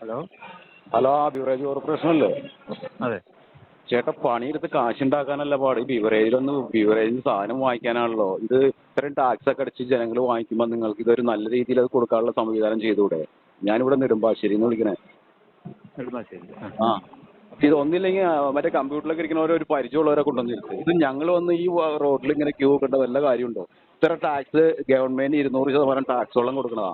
Hello? Hello ആ beverage corporation അല്ലേ? അതെ. ചേട്ടാ പണിയെടുത്ത് കാശുണ്ടാക്കാനല്ല പാട്. ഈ ബിവറേജിലൊന്ന് ബിവറേജിൽ സാധനം വാങ്ങിക്കാനാണല്ലോ. ഇത് ഇത്രയും ടാക്സ് ഒക്കെ അടിച്ച് ജനങ്ങൾ വാങ്ങിക്കുമ്പോൾ നിങ്ങൾക്ക് ഇതൊരു നല്ല രീതിയിൽ അത് കൊടുക്കാനുള്ള സംവിധാനം ചെയ്തുകൂടെ? ഞാനിവിടെ നെടുമ്പാശ്ശേരിയിൽ നിന്ന് വിളിക്കണേ. നെടുമ്പാശ്ശേരി. ആ. ഇതൊന്നില്ലെങ്കിൽ മറ്റേ കമ്പ്യൂട്ടറിലൊക്കെ ഇരിക്കുന്നവരെ ഒരു പരിചയമുള്ളവരെ കൊണ്ടുവന്നിരുത്ത് ഇത് ഞങ്ങൾ വന്ന് ഈ റോഡിൽ ഇങ്ങനെ ക്യൂ വെക്കേണ്ട വല്ല കാര്യമുണ്ടോ? ഇത്ര ടാക്സ് ഗവൺമെന്റ് ഇരുന്നൂറ് ശതമാനം ടാക്സോളം കൊടുക്കണതാ.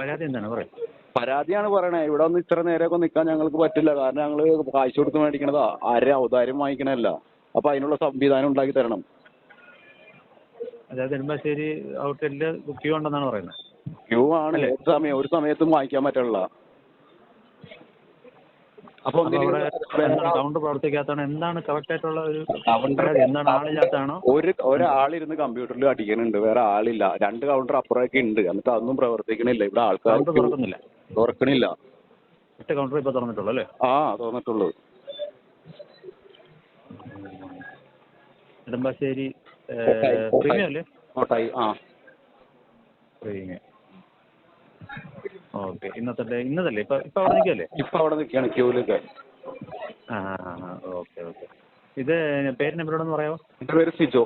പരാതി എന്താണ്? പറയും. പരാതിയാണ് പറയണേ. ഇവിടെ ഒന്ന് ഇത്ര നേരമൊക്കെ നിൽക്കാൻ ഞങ്ങൾക്ക് പറ്റില്ല. കാരണം ഞങ്ങൾ കാശ് കൊടുത്ത് മേടിക്കണതാ. ആരെ ഔദാര്യം വാങ്ങിക്കണല്ല അപ്പൊ അതിനുള്ള സംവിധാനം ഉണ്ടാക്കി തരണം. അതായത് നെടുമ്പാശ്ശേരി ഔട്ട്ലെറ്റിൽ ക്യൂ ഉണ്ടെന്നാണ് പറയുന്നത്. ക്യൂ ആണ്. സമയം? ഒരു സമയത്തും വാങ്ങിക്കാൻ അപ്പൊ അപ്പോൾ സൗണ്ട് പ്രവർത്തിക്കാത്തതാണ്? എന്താണ് കറക്റ്റ് ആയിട്ടുള്ള ഒരു കൗണ്ടർ എന്താണ് ആളില്ലാത്തതാണോ ഒരു ഒരാളിരുന്ന് കമ്പ്യൂട്ടറിൽ അടിക്കുന്നുണ്ട് വേറെ ആളില്ല. രണ്ട് കൗണ്ടർ അപ്പുറമൊക്കെ ഉണ്ട്. എന്നിട്ട് അതൊന്നും പ്രവർത്തിക്കണില്ല. ഇവിടെ ആൾക്കാർ തുറക്കുന്നില്ല. തുറക്കണില്ല. ഒറ്റ കൗണ്ടർ ഇപ്പൊ തുറന്നിട്ടുള്ളൂ അല്ലേ? ആ തുറന്നിട്ടുള്ളൂ. നെടുമ്പാശ്ശേരി പ്രീമിയം അല്ലേ? കോട്ടായി ആ. പ്രീമിയം. ഓക്കെ. ഇന്നത്തെ ഡേ ഇന്നതല്ലേ? ഇപ്പൊ ഇപ്പൊ അവിടെ നിൽക്കല്ലേ ഇപ്പൊ അവിടെ നിൽക്കുകയാണ് ക്യൂലൊക്കെ ആ ഓക്കെ ഓക്കെ. ഇത് പേര് നമ്പറോടൊന്ന് പറയാമോ? എന്റെ പേര് സിജോ.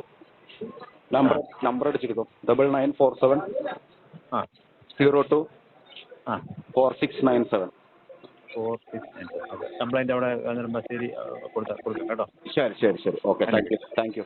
നമ്പർ നമ്പർ അടിച്ചെടുക്കും. ഡബിൾ നയൻ ഫോർ സെവൻ ആ. സീറോ ടു ആ. Four six nine seven. Four six nine okay. Complaint അവിടെ നെടുമ്പാശ്ശേരി കൊടുത്താൽ കൊടുക്കാം കേട്ടോ. ശരി ശരി ശരി. Okay thank you thank you.